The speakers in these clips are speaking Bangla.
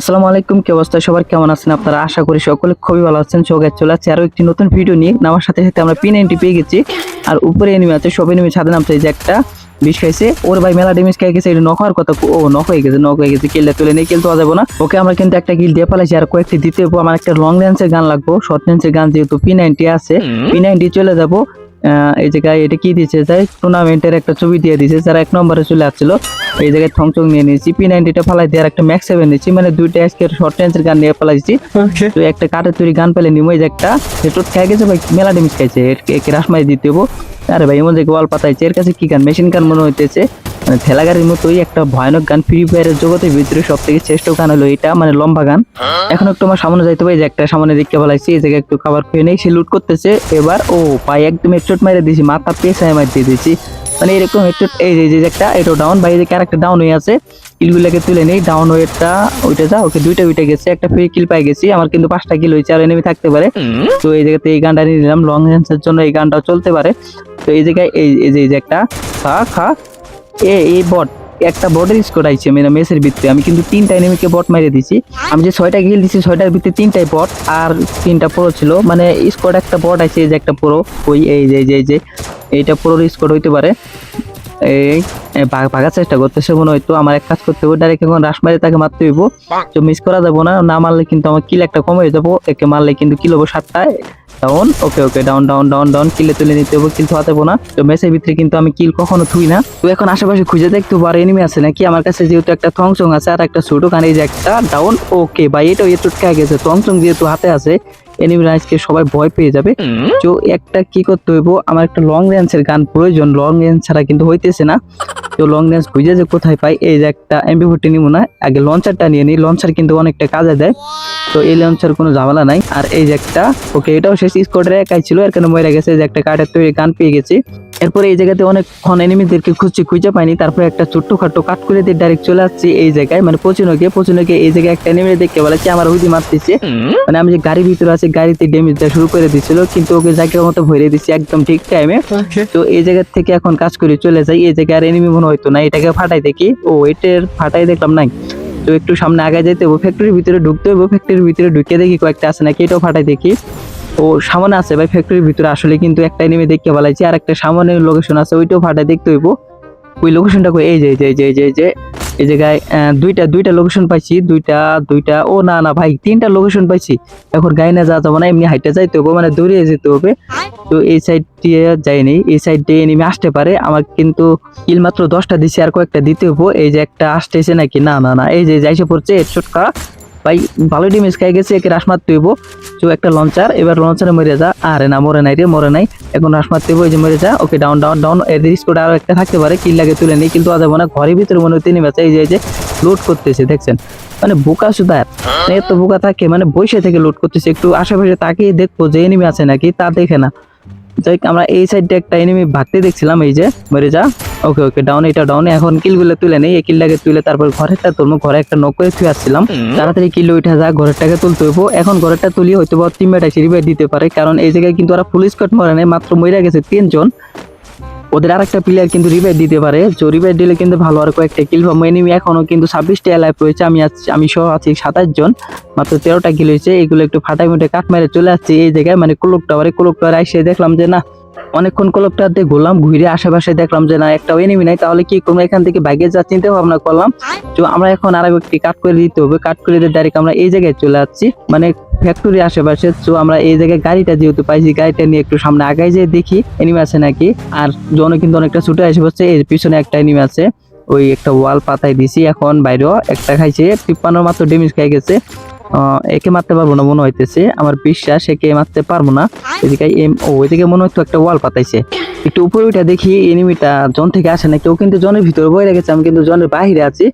আসসালামু আলাইকুম কি অবস্থা? সবার কেমন আছেন আপনারা? আশা করি সকলে খুবই ভালো আছেন। চোখে চলে আসছে আরও একটি নতুন ভিডিও নিয়ে। নামার সাথে সাথে আমরা পিন এন্ট্রি পেয়ে গেছি। আর উপরে এনিমি আছে সব এনিমি ছাদে নামছে এই যে একটা বিষ খাইছে। ওর ভাই মেলা ডেমেজ খাই গেছে এটা নক হওয়ার কথা ও নক হয়ে গেছে নক হয়ে গেছে কিলটা তুলে নেই কিল তো যাব না। ওকে আমরা কিন্তু একটা কিল দিয়ে পালাইছি। আর কয়েকটি দিতে হব আমার একটা লং রেঞ্জের গান লাগবো। শর্ট রেঞ্জের গান যেহেতু পি নাইনটি আছে পি নাইনটি চলে যাব। এই জায়গায় এটা কি দিয়েছে? যাই টুর্নামেন্টের একটা ছবি দিয়ে দিয়েছে যারা এক নম্বরে চলে আসছিল এই জায়গায় থংচং নিয়ে নিয়েছি। পি নাইনটিটা ফালাই দিয়ে আর একটা ম্যাক্স সেভেন নিয়েছি মানে দুইটা আজকের শর্ট রেঞ্জের গান নিয়ে ফেলাইছি তো একটা কাঠের তৈরি গান পেলে নিমো যে একটা হেটুট খেয়ে গেছে ভাই মেলা ডিমিস খাইছে এর- একে রাসমাই দিতে হব আরে ভাই এমন যে ওয়াল পাতাইছে এর কাছে কি গান? মেশিন গান মনে হইতেছে। মানে ঠেলা গাড়ির মতোই একটা ভয়ানক গান ফ্রি ফায়ারের জগতের ভিতরে সব থেকে শ্রেষ্ঠ গান হলো এটা মানে লম্বা গান। এখন একটু আমার সামনে যাইতে পারি যে একটা সামনে দিকে বলাইছি এই জায়গায় একটু খাবার খেয়ে নেই সে লুট করতেছে। এবার ও পায়ে একদম হেডশট মারে দিয়েছি মাথা পেছায় মার দিয়ে দিয়েছি। মানে এরকম হেডশট এই যে- একটা এটাও ডাউন বাইরে দিকে আরেকটা ডাউন হয়ে আছে। কিলগুলোকে তুলে নেই ডাউন ওয়েটটা ওইটা যা ওকে দুইটা উইটে গেছে একটা ফ্রি কিল পাই গেছি আমার কিন্তু পাঁচটা কিল হয়েছে আর এনিমি থাকতে পারে। তো এই জায়গাতে এই গানটা নিয়ে নিলাম লং রেঞ্জের জন্য এই গানটাও চলতে পারে। তো এই জায়গায় এই এই যে এই যে একটা খা খা। এ এই বট একটা বটের স্কোর আইছে মানে মেসের ভিতরে আমি কিন্তু তিনটা এনিমিকে বট মেরে দিছি। আমি যে ছয়টা গিল দিছি, ছয়টার ভিতরে তিনটাই বট আর তিনটা পুরো ছিল। মানে স্কোর একটা বট আছে যে একটা পুরো ওই, এই যে যে যে, এইটা পুরো স্কোর হইতে পারে। এই ভাগার চেষ্টা করতেছে মনে হয়তো আমার এক কাজ করতে হবে ডাইরেক্ট এখন রাস মারি তাকে মারতে হইব। তো মিস করা যাব না না মারলে কিন্তু আমার কিল একটা কমে যাব, একে মারলে কিন্তু কিল হব সাতটায়। Down okay okay down down down down কিলে তুলে নিতে হবে কিল থাকতে না। তো মেসের ভিতরে কিন্তু আমি কিল কখনো থুই না। তো এখন আশেপাশে খুঁজে দেখতে পারো এনিমি আছে নাকি? আমার কাছে যেহেতু একটা থংচং আছে আর একটা ছোট কানে এই যে একটা ডাউন ওকে ভাই এটাও এ টুটকা গেছে। থংচং যেহেতু হাতে আছে এনিমি আজকে সবাই ভয় পেয়ে যাবে। তো একটা কি করতে হইব? আমার একটা লং রেঞ্জের গান প্রয়োজন লং রেঞ্জ ছাড়া কিন্তু হইতেছে না। তো লং রেঞ্জ খুঁজে যে কোথায় পাই, এই যে একটা এমবি ফোরটি নিব না, আগে লঞ্চারটা নিয়ে নিই লঞ্চার কিন্তু অনেকটা কাজে দেয়। তো এই লঞ্চার কোনো ঝামেলা নাই। আর এই যে একটা ওকে এটাও শেষ স্কোয়াডের একাই ছিল, এর কারণে মরে গেছে যে একটা কাঠের তৈরি গান পেয়ে গেছি। এরপরে এই জায়গাতে অনেকক্ষণ এনিমিদেরকে খুঁজছি খুঁজে পাইনি। তারপরে একটা ছোট্ট খাটো কাট করে দিয়ে ডাইরেক্ট চলে আসছি এই জায়গায়। মানে পচুনো গিয়ে পচুনো গিয়ে এই জায়গায় একটা এনিমি দেখতে বলেছি আমার হুদি মারতেছে। মানে আমি যে গাড়ির ভিতরে আছি গাড়িতে ড্যামেজ দেওয়া শুরু করে দিছিল কিন্তু ওকে জায়গার মতো ভরে দিচ্ছি একদম ঠিক টাইমে তো এই জায়গা থেকে এখন কাজ করে চলে যাই। এই জায়গায় আর এনিমি মনে হয়তো না এটাকে ফাটাই দেখি। ও এটার ফাটাই দেখলাম নাই। তো একটু সামনে আগে যেতে হবে ফ্যাক্টরির ভিতরে ঢুকতে হবে ফ্যাক্টরির ভিতরে ঢুকে দেখি কয়েকটা আছে নাকি এটাও ফাটাই দেখি। ও সামনে আছে ভাই ফ্যাক্টরির ভিতরে। আসলে কিন্তু একটা এনিমি দেখতে পালাইছি আর একটা সামনে লোকেশন আছে, ওইটাও ফাটাই দেখতে হইব। ওই লোকেশনটা এই যে এই যে এই যে যে, এই জায়গায় দুইটা দুইটা লোকেশন পাইছি। দুইটা দুইটা, ও না না ভাই, তিনটা লোকেশন পাইছি। এখন গায়ে না যাওয়া যাবে না, এমনি হাইটে যাইতে হবে মানে দৌড়িয়ে যেতে হবে। তো এই সাইড দিয়ে যাইনি, এই সাইড দিয়ে নেমে আসতে পারে। আমার কিন্তু কিল মাত্র দশটা দিছি, আর কয়েকটা দিতে হব এই যে একটা আসতেছে নাকি? না না না, এই যে, যাইছে পড়ছে ছোটকা ভাই, ভালো ডিমেজ খাই গেছে, একে রাস মারতে হইব। তো একটা লঞ্চার এবার লঞ্চারে মরে যা। আরে না, মরে নাই রে, মরে নাই। এখন রাস মারতে হইব, এই যে মরে যা। ওকে ডাউন ডাউন ডাউন এদের স্কোর আরও একটা থাকতে পারে কিল লাগে তুলে নেই, কিন্তু আজ না ঘরের ভিতরে মনে হয় তিনি বাচ্চা এই যে এই যে লোড করতেছে, দেখছেন? মানে বোকা সুদার মানে এত বোকা থাকে মানে বসে থেকে লোড করতেছে, একটু আশেপাশে তাকিয়ে দেখব যে এনিমি আছে নাকি, তা দেখে না। যাই আমরা এই সাইডে একটা এনিমি ভাগতে দেখছিলাম এই যে মরে যা। ওকে ওকে ডাউন এটা ডাউন এখন কিল কিলগুলো তুলে নেই। এই কিলটাকে তুলে তারপর ঘরেরটা তুলবো ঘরে একটা নক করে থুয়ে আসছিলাম। তাড়াতাড়ি কিল উঠে যা ঘরেরটাকে তুলতে হইব। এখন ঘরেরটা তুলি হয়তো বা টিমমেট এসে রিভাইভ দিতে পারে কারণ এই জায়গায় কিন্তু ওরা পুলিশ কট মরে নেই মাত্র মরে গেছে তিনজন। ওদের আরেকটা প্লেয়ার কিন্তু রিভাইভ দিতে পারে। তো রিভাইভ দিলে কিন্তু ভালো। আর কয়েকটা কিল পাবো এনিমি এখনও কিন্তু ছাব্বিশটা লাইফ রয়েছে। আমি আছি আমি সহ আছি সাতাশ জন। মাত্র তেরোটা কিল হয়েছে। এগুলো একটু ফাটাই মুটে কাট মেরে চলে আসছে এই জায়গায়। মানে কুলুক টাওয়ারে কুলুক টাওয়ারে এসে দেখলাম যে না অনেকক্ষণ কুলুক টাওয়ারতে ঘুরলাম ঘুরে আশেপাশে দেখলাম যে না একটা এনিমি নাই। তাহলে কি করব? এখান থেকে বাইকে যা চিন্তা ভাবনা করলাম। তো আমরা এখন আরও একটি কাট করে দিতে হবে। কাট করে দিয়ে ডাইরেক্ট আমরা এই জায়গায় চলে আসছি। মানে ফ্যাক্টরি আশেপাশে তো আমরা এই জায়গায় গাড়িটা যেহেতু পাইছি, গাড়িটা নিয়ে একটু সামনে আগাই যেয়ে দেখি এনিমি আছে নাকি। আর জন কিন্তু অনেকটা ছুটে আসে পড়ছে এর পিছনে একটা এনিমি আছে, ওই একটা ওয়াল পাতায় দিছি, এখন বাইরেও একটা খাইছে পিপ্পানোর মাত্র ডেমেজ খাই গেছে। একে মারতে পারব না, মনে হইতেছে। আমার বিশ্বাস, একে মারতে পারব না। এদিকে এম, ও, এদিকে মনে হয়তো একটা ওয়াল পাতাইছে। একটু উপরে উঠে দেখি এনিমিটা জন থেকে আসে না। কেউ কিন্তু জনের ভিতরে বয়ে রেখেছে, আমি কিন্তু জনের বাইরে আছি।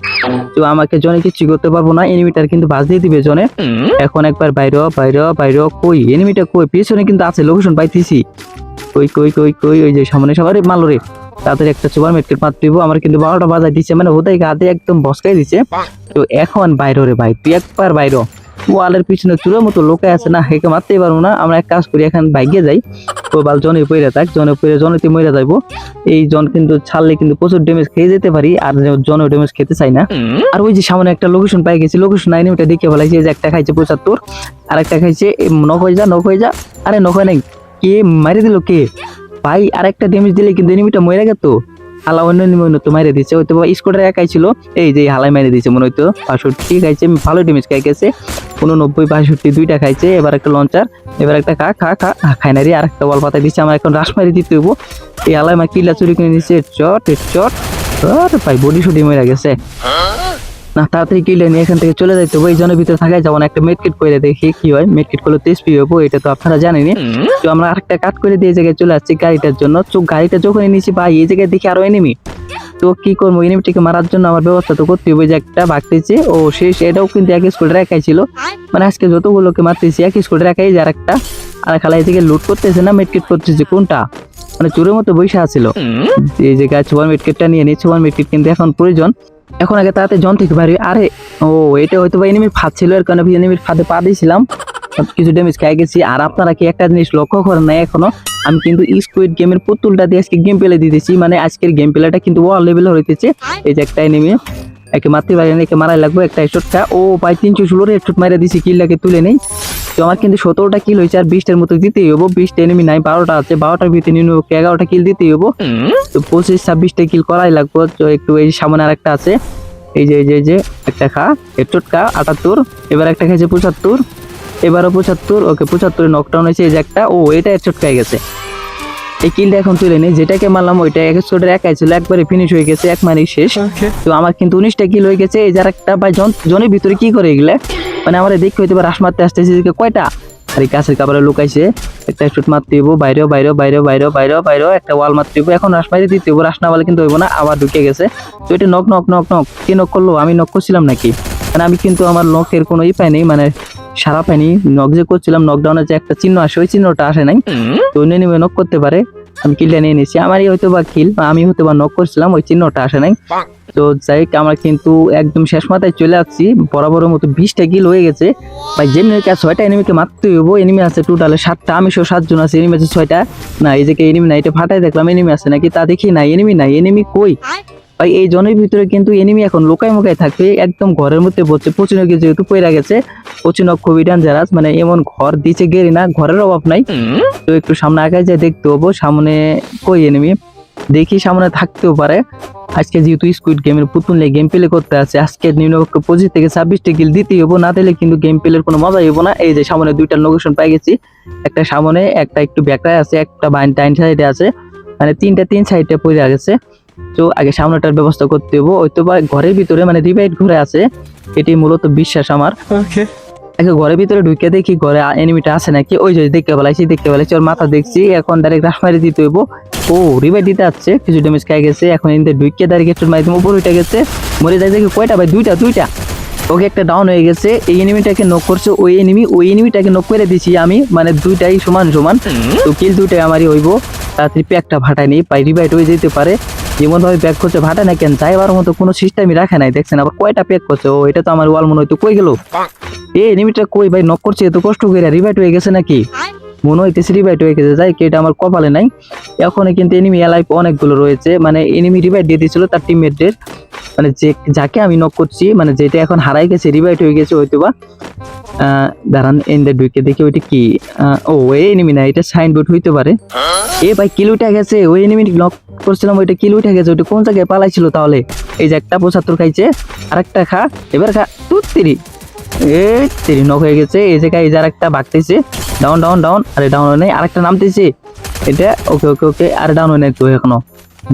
তো আমাকে জনে কিছু করতে পারব না এনিমিটার কিন্তু বাজ দিয়ে দিবে জনে। এখন একবার বাইরে বাইরে বাইরে, কই? এনিমিটা কই? পিছনে কিন্তু আছে লোকেশন পাইতেছি। কই কই কই কই? ওই যে সামনে সবারই মালো রে। তাদের একটা সুপার মেটকেট মাত্র দিব আমার কিন্তু বারোটা বাজার দিচ্ছে মানে ওদের হাতে একদম বসকাই দিচ্ছে তো এখন বাইরে রে ভাই, তুই একবার বাইরে। ওয়ালের পিছনে চুলের মতো লোকে আছে না, হেকে মারতেই পারব না। আমরা এক কাজ করি, এখন বাইকে যাই। তো বাল জনে পইরে থাক, জনে পইরে জনেতে মরে যাইবো। এই জন কিন্তু ছাড়লে কিন্তু প্রচুর ড্যামেজ খেয়ে যেতে পারি, আর জন ড্যামেজ খেতে চাই না। আর ওই যে সামনে একটা লোকেশন পাই গেছি লোকেশন আইনি ওটা দেখে ফেলাইছি যে একটা খাইছে পঁচাত্তর, আর একটা খাইছে নক হয়ে যা নক হয়ে যা। আরে নক হয় নাই, কে মারি দিল, কে? ভাই আর একটা ড্যামেজ দিলে কিন্তু এনিমিটা মরে গেত। হালা অন্য এনিমি অন্য তো মারে দিচ্ছে হয়তো স্কোয়াডের একাই ছিল, এই যে হালাই মারে দিচ্ছে মনে হইতো, বাষট্টি খাইছে, ভালো ড্যামেজ খাই গেছে, উননব্বই, বাষট্টি দুইটা খাইছে, এবার একটা লঞ্চার এবার একটা খা খা খা খাই না রে আর একটা বল পাতা দিচ্ছে আমার এখন রাস মারি দিতে হইব। এই হালাই মা কিল্লা চুরি করে নিচ্ছে চট চট ভাই বডি শুটি মেরে গেছে। না তাড়াতাড়ি কিলে নিয়ে এখান থেকে চলে যাইতে হবে এই জনের ভিতরে থাকাই যাব না একটা মেডকিট করে দেখি কি হয় মেডকিট করলে তেজপি হব এটা তো আপনারা জানেনি তো আমরা আরেকটা কাট করে দিয়ে এই জায়গায় চলে আসছি গাড়িটার জন্য। তো গাড়িটা যখন নিয়েছি ভাই এই জায়গায় দেখি আরও এনিমি তো কি করব এনিমিটিকে মারার জন্য আমার ব্যবস্থা তো করতে হবে যে একটা বাগতেছে ও শেষ এটাও কিন্তু এক স্কুলের একাই ছিল মানে আজকে যতগুলোকে মারতেছি এক স্কুল একাই যে আরেকটা। আর খালা এই লুট করতেছে না মেডকিট করতেছে কোনটা? মানে চোরের মতো বৈশা আছিল। এই জায়গায় সুপার মেডকিটটা নিয়ে নিই সুপার মেডকিট কিন্তু এখন প্রয়োজন। এখন আগে তাতে জন থেকে বাড়ি, আরে, ও, এটা হয়তো বা এনিমির ফাঁদ ছিল, এর কারণে এনিমির ফাঁদে পা দিয়েছিলাম। কিছু ড্যামেজ খাই গেছি। আর আপনারা কি একটা জিনিস লক্ষ্য করেন নাই এখনও? আমি কিন্তু স্কুইড গেমের পুতুলটা দিয়ে আজকে গেম প্লে দিতেছি। মানে আজকের গেম প্লেটা কিন্তু ওয়াল লেভেল হইতেছে। এই যে একটা এনিমি একে মারতে পারি না, একে মারাই লাগবে, একটা হেডশট ও, ভাই, তিনশো ষোলোর হেডশট মারা দিছি কিলটাকে তুলে নেই। তো আমার কিন্তু সতেরোটা কিল হয়েছে আর বিশটার মতো দিতেই হব। বিশটা এনিমি নাই বারোটা আছে বারোটার ভিতরে নিয়ে এগারোটা কিল দিতেই হব। তো পঁচিশ ছাব্বিশটা কিল করাই লাগবো। তো একটু এই সামনে আর একটা আছে এই যে এই যে যে একটা খা হেডশট খা আটাত্তর এবার একটা খেয়েছে পঁচাত্তর এবারও পঁচাত্তর ওকে পঁচাত্তরে নকডাউন হয়েছে এই যে একটা ও এটা হেডশট খাই গেছে। এই কিলটা এখন তুলে নেই যেটাকে মারলাম ওইটা এক স্কোয়াডের একাই ছিল একবারে ফিনিশ হয়ে গেছে এক মারি শেষ। তো আমার কিন্তু উনিশটা কিল হয়ে গেছে এই যার একটা ভাই জন জনের ভিতরে কি করে এগুলা? মানে আমার দেখতে হইতে পারে রাস মারতে আসতেছে এদিকে কয়টা? আর এই গাছের কাপড়ে লুকাইছে একটা শুট মারতে হইব বাইরেও বাইরেও বাইরেও বাইরেও বাইরেও বাইরেও একটা ওয়াল মারতে হইব এখন রাস মারি দিতে হইব রাস না বলে কিন্তু হইব না আবার ঢুকে গেছে। তো এটা নক নক নক নক কে নক করল? আমি নক করছিলাম নাকি? মানে আমি কিন্তু আমার নখের কোনো ই পাইনি মানে সারা পাইনি নক যে করছিলাম নকডাউনের যে একটা চিহ্ন আসে ওই চিহ্নটা আসে নাই। তো অন্য নিবে নক করতে পারে। আমি কিলটা নিয়ে নিয়েছি আমারই হয়তো বা কিল আমি হয়তো বা নক করছিলাম ওই চিহ্নটা আসে নাই। তো যাই হোক, আমরা কিন্তু একদম শেষ মাথায় চলে আসছি। বরাবরের মতো বিশটা কিল হয়ে গেছে। ভাই যেমনি কাজ ছয়টা এনিমিকে মারতে হইব এনিমি আছে টোটালে সাতটা আমি সহ সাতজন আছে এনিমি আছে ছয়টা। না এই যে এনিমি না এটা ফাটাই দেখলাম এনিমি আছে নাকি? তা দেখি না এনিমি নাই এনিমি কই? ভাই এই জনের ভিতরে কিন্তু এনিমি এখন লোকাই মোকাই থাকবে একদম ঘরের মধ্যে বলছে পচিনকে যেহেতু পইরা গেছে পচিনক খুবই ডেঞ্জারাস মানে এমন ঘর দিছে গেরি না ঘরের অভাব নাই। তো একটু সামনে আগে যে দেখতে হব সামনে কই এনিমি দেখি সামনে থাকতেও পারে। আজকে যেহেতু স্কুইড গেমের পুতুল নিয়ে গেম প্লে করতে আছে আজকে নিম্নপক্ষ পঁচিশ থেকে ছাব্বিশটা কিল দিতেই হব না দিলে কিন্তু গেম প্লের কোনো মজাই হব না। এই যে সামনে দুইটা লোকেশন পাই গেছি একটা সামনে একটা একটু ব্যাকটায় আছে একটা বাইন টাইন সাইডে আছে। মানে তিনটা তিন সাইডে পড়ে গেছে। তো আগে সামনেটার ব্যবস্থা করতে হব ওই তো বা ঘরের ভিতরে মানে ডিভাইড ঘরে আছে এটি মূলত বিশ্বাস আমার। আগে ঘরের ভিতরে ঢুকে দেখি ঘরে এনিমিটা আছে নাকি? ওই যে দেখতে পেলাইছি দেখতে পেলাইছি ওর মাথা দেখছি এখন ডাইরেক্ট রাস মারি দিতে হইব। ও রিভাই দিতে আসছে কিছু ড্যামেজ খাই গেছে এখন এনতে ঢুকে ডাইরেক্ট একটু মারি উপর উঠে গেছে মরে যায় দেখি কয়টা ভাই দুইটা দুইটা। ওকে একটা ডাউন হয়ে গেছে এই এনিমিটাকে নক করছে ওই এনিমি ওই এনিমিটাকে নক করে দিছি আমি মানে দুইটাই সমান সমান। তো কিল দুইটাই আমারই হইব তাড়াতাড়ি প্যাকটা ভাটায় নেই পাই রিভাইট হয়ে যেতে পারে। যেমন ভাবে প্যাক করছে ভাটা না কেন যাইবার মতো কোনো সিস্টেমই রাখে নাই। দেখছেন আবার কয়টা প্যাক করছে? ও, এটা তো আমার ওয়াল মনে হয়তো কই গেল? এ এনিমিটা কই ভাই? নক করছে, এত কষ্ট করে রিভাইট হয়ে গেছে নাকি? মনে হইতেছে রিভাইট হয়ে গেছে। যাই কি এটা আমার কপালে নাই। এখন কিন্তু এনিমি এলাইভ অনেকগুলো রয়েছে। মানে এনিমি রিভাইট দিয়ে দিয়েছিল তার টিমমেটদের মানে যে, যাকে আমি নক করছি মানে যেটা এখন হারাই গেছে রিভাইট হয়ে গেছে হয়তো বা দাঁড়ান এন্ডে ঢুকে দেখি ওইটা কি? ও ওই এনিমি না, এটা সাইনবোর্ড হইতে পারে। এ ভাই কিল উঠে গেছে? ওই এনিমি নক করছিলাম, ওইটা কিল উঠে গেছে? ওইটা কোন জায়গায় পালাইছিল তাহলে? এই যে একটা পঁচাত্তর খাইছে, আরেকটা খা। এবার খা তুই তিরি এই তিরি নক হয়ে গেছে, এই জায়গায় এই যে আরেকটা ভাগতেছে। ডাউন ডাউন ডাউন আরে ডাউন হয় নাই আরেকটা নামতেছে। এটা ওকে ওকে ওকে আর ডাউন হয় নাই তো এখনও।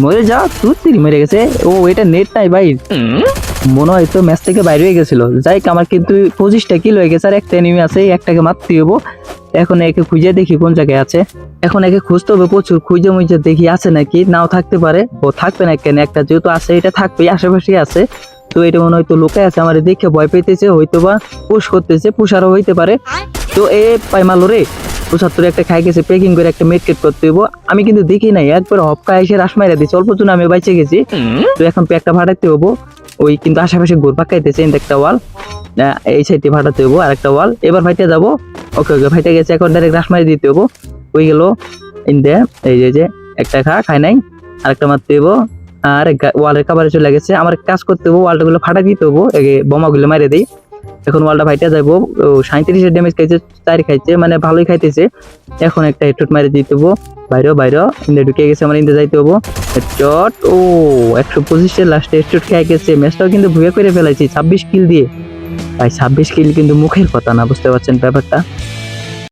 মরে যা তুই তিরি মেরে গেছে। ও, এটা নেট নাই ভাই। মনে হয় তো ম্যাচ থেকে বাইরে হয়ে গেছিল। যাই আমার কিন্তু পঁচিশটা কিল হয়ে গেছে আর একটা এনিমি আছে একটাকে মারতে হব। এখন একে খুঁজে দেখি কোন জায়গায় আছে। এখন একে খুঁজতে হবে প্রচুর খুঁজে মুজে দেখি আছে নাকি নাও থাকতে পারে। ও থাকবে না কেন? একটা যেহেতু আছে এটা থাকবে আশেপাশে আছে। তো এটা মনে হয়তো লোকে আছে আমার দেখে ভয় পেতেছে হয়তো বা পুশ করতেছে আরও হইতে পারে। তো এ পাই মালো রে। পঁচাত্তর একটা খাই গেছে প্যাকিং করে একটা মেডকেট করতে হইব। আমি কিন্তু দেখি নাই একবার হপকা এসে রাস মাইরা দিচ্ছে অল্প জন্য আমি বাইচে গেছি। তো এখন প্যাকটা ভাড়াতে হব। ওই কিন্তু আশেপাশে ঘুর পাকাইতেছে একটা ওয়াল এই সাইডে ফাটাতে হব আরেকটা ওয়াল এবার ফাইটে যাব, ওকে ওকে ফাইটে গেছে, এখন ডাইরেক্ট রাস মারি দিতে হব ওই গেল ইন্দে এই যে যে, একটা খা খাই নাই, আরেকটা মারতে হব আর ওয়ালের কাবারে চলে গেছে। আমার কাজ করতে হব ওয়ালটা গুলো ফাটা দিতে হব বোমা গুলো মারে দিই। এখন ওয়ালটা ফাইটে যাব সাঁত্রিশের ড্যামেজ খাইছে, চার খাইছে মানে ভালোই খাইতেছে। এখন একটা হেডশট মারে দিতে হব বাইরে বাইরে, ইন্দে ঢুকে গেছে, আমার ইন্দে যাইতে হব হেডশট। ও, একশো পঁচিশের লাস্টে হেডশট খেয়ে গেছে। ম্যাচটাও কিন্তু ভুয়ে করে ফেলেছি ছাব্বিশ কিল দিয়ে। তাই ছাব্বিশ কিল কিন্তু মুখের কথা না, বুঝতে পারছেন ব্যাপারটা?